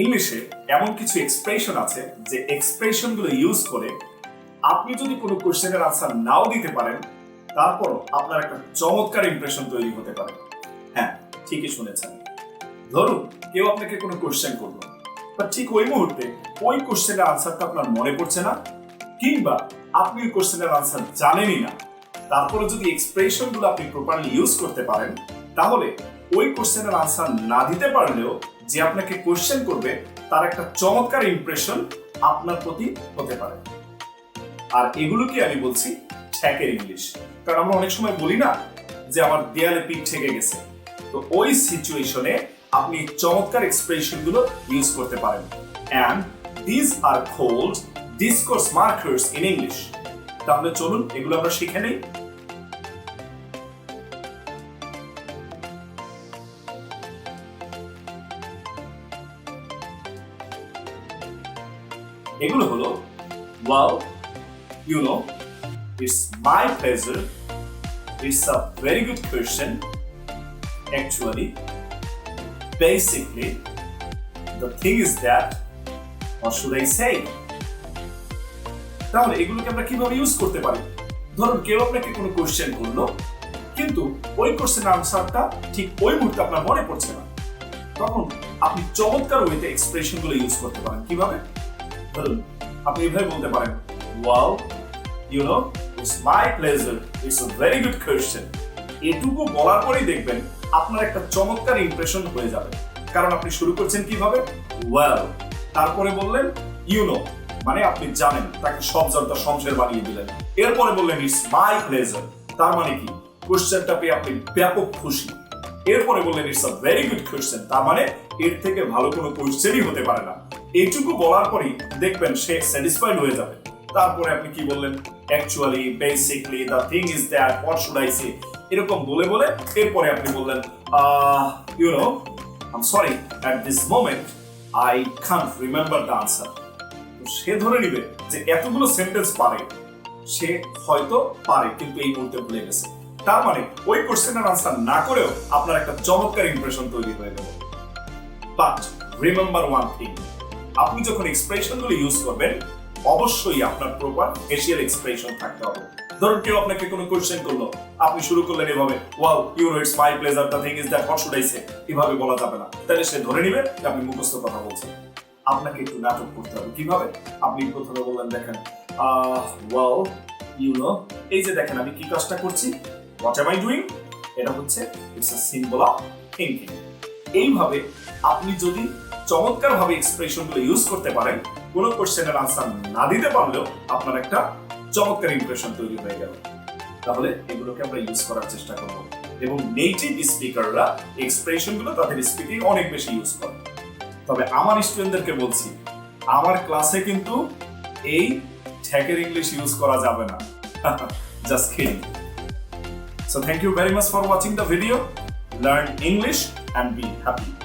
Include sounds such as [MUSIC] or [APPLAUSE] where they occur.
ইংলিশে এমন কিছু এক্সপ্রেশন আছে যে এক্সপ্রেশনগুলো ইউজ করে আপনি যদি কোনো কোশ্চেনের আনসার নাও দিতে পারেন তারপরও আপনার একটা চমৎকার ইমপ্রেশন তৈরি হতে পারে। হ্যাঁ ঠিকই শুনেছেন। ধরুন, কেউ আপনাকে কোনো কোশ্চেন করল বা ঠিক ওই মুহূর্তে ওই কোশ্চেনের আনসারটা আপনার মনে পড়ছে না, কিংবা আপনি ওই কোশ্চেনের আনসার জানেনই না, তারপরে যদি এক্সপ্রেশনগুলো আপনি প্রপারলি ইউজ করতে পারেন তাহলে ওই কোশ্চেনের আনসার না দিতে পারলেও যে আপনাকে কোশ্চেন করবে, তার একটা চমৎকার ইমপ্রেশন আপনার প্রতি হতে পারে। আর এগুলোকে আমি বলছি ঠ্যাকের ইংলিশ কারণ আমরা অনেক সময় বলি না যে আমার দেয়ালে পিঠ ঠেকে গেছে। তো ওই সিচুয়েশনে আপনি চমৎকার এক্সপ্রেশনগুলো ইউজ করতে পারেন। And this are called discourse markers in English তাহলে চলুন এগুলো আমরা শিখে নেই। এগুলো হলো wow you know it's my pleasure it's a very good question actually basically the thing is that what should I? তাহলে এগুলোকে আমরা কীভাবে ইউজ করতে পারি? ধরুন, কেউ আপনাকে কোনো কোশ্চেন করল, কিন্তু ওই কোশ্চেন আনসারটা ঠিক ওই মুহূর্তে আপনার মনে পড়ছে না। তখন আপনি চমৎকার ওয়েতে এক্সপ্রেশনগুলো ইউজ করতে পারেন। কীভাবে? আপনি এভাবে বলতে পারেন wow you know it's my pleasure it's a very good question এটুকু বলার পরেই দেখবেন আপনার একটা চমৎকার ইমপ্রেশন হয়ে যাবে। কারণ আপনি শুরু করছেন কীভাবে? ওয়েল তারপরে বললেন ইউ নো মানে আপনি জানেন, তাকে সব জনতা শমশের বানিয়ে দিলেন। এরপরে বললেন ইটস মাই প্লেজার তার মানে কি? কোশ্চেনটা পেয়ে আপনি ব্যাপক খুশি। এরপরে বললেন it's a very good question তার মানে এর থেকে ভালো কোনো কোশ্চেনই হতে পারে না। এইটুকু বলার পরেই দেখবেন সে স্যাটিসফাইড হয়ে যাবে। তারপরে আপনি কি বললেন? Actually basically the thing is that what should I say এরকম বলে বলে এরপরে আপনি বললেন you know um sorry at this moment I can't remember the answer say ধরে নিবে যে এতগুলো সেন্টেন্স পারে, সে হয়তো পারে, কিন্তু এই মুহূর্তে ভুলে গেছে। তার মানে ওই কোশ্চেনের আনসার না করেও আপনার একটা চমৎকার ইমপ্রেশন তৈরি হয়ে গেল। বাট রিমেম্বার ওয়ান থিং আপনি যখন এক্সপ্রেশনগুলো ইউজ করবেন, অবশ্যই আপনার প্রপার ফেসিয়াল এক্সপ্রেশন থাকতে হবে। ধরুন কেউ আপনাকে কোনো কোশ্চেন করল, আপনি শুরু করলেন এভাবে wow you know it's my pleasure the thing is that what should I say এভাবে বলা যাবে না। তাহলে সে ধরে নিবে যে আপনি মুখস্থ কথা বলছেন। আপনাকে একটু নাটক করতে হবে। কীভাবে? আপনি প্রথমে বললেন, দেখেন ওয়াও ইউ নো এই যে দেখেন, আমি কি কাজটা করছি? হোয়াট এম আই ডুইং এটা হচ্ছে it's a symbol of thinking এইভাবে আপনি যদি চমৎকার ভাবে এক্সপ্রেশনগুলো ইউজ করতে পারেন। কোনো কোশ্চেনের আনসার না দিতে পারলেও আপনার একটা চমৎকার ইমপ্রেশন তৈরি হয়ে গেল। তাহলে এগুলোকে আমরা ইউজ করার চেষ্টা করব। এবং নেটিভ স্পিকাররা এক্সপ্রেশনগুলো তাদের স্পিকিং অনেক বেশি ইউজ করে। তবে আমার স্টুডেন্টদেরকে বলছি, আমার ক্লাসে কিন্তু এই ঠ্যাকের ইংলিশ ইউজ করা যাবে না। [LAUGHS] Just kidding So thank you very much for watching the video. Learn English and be happy.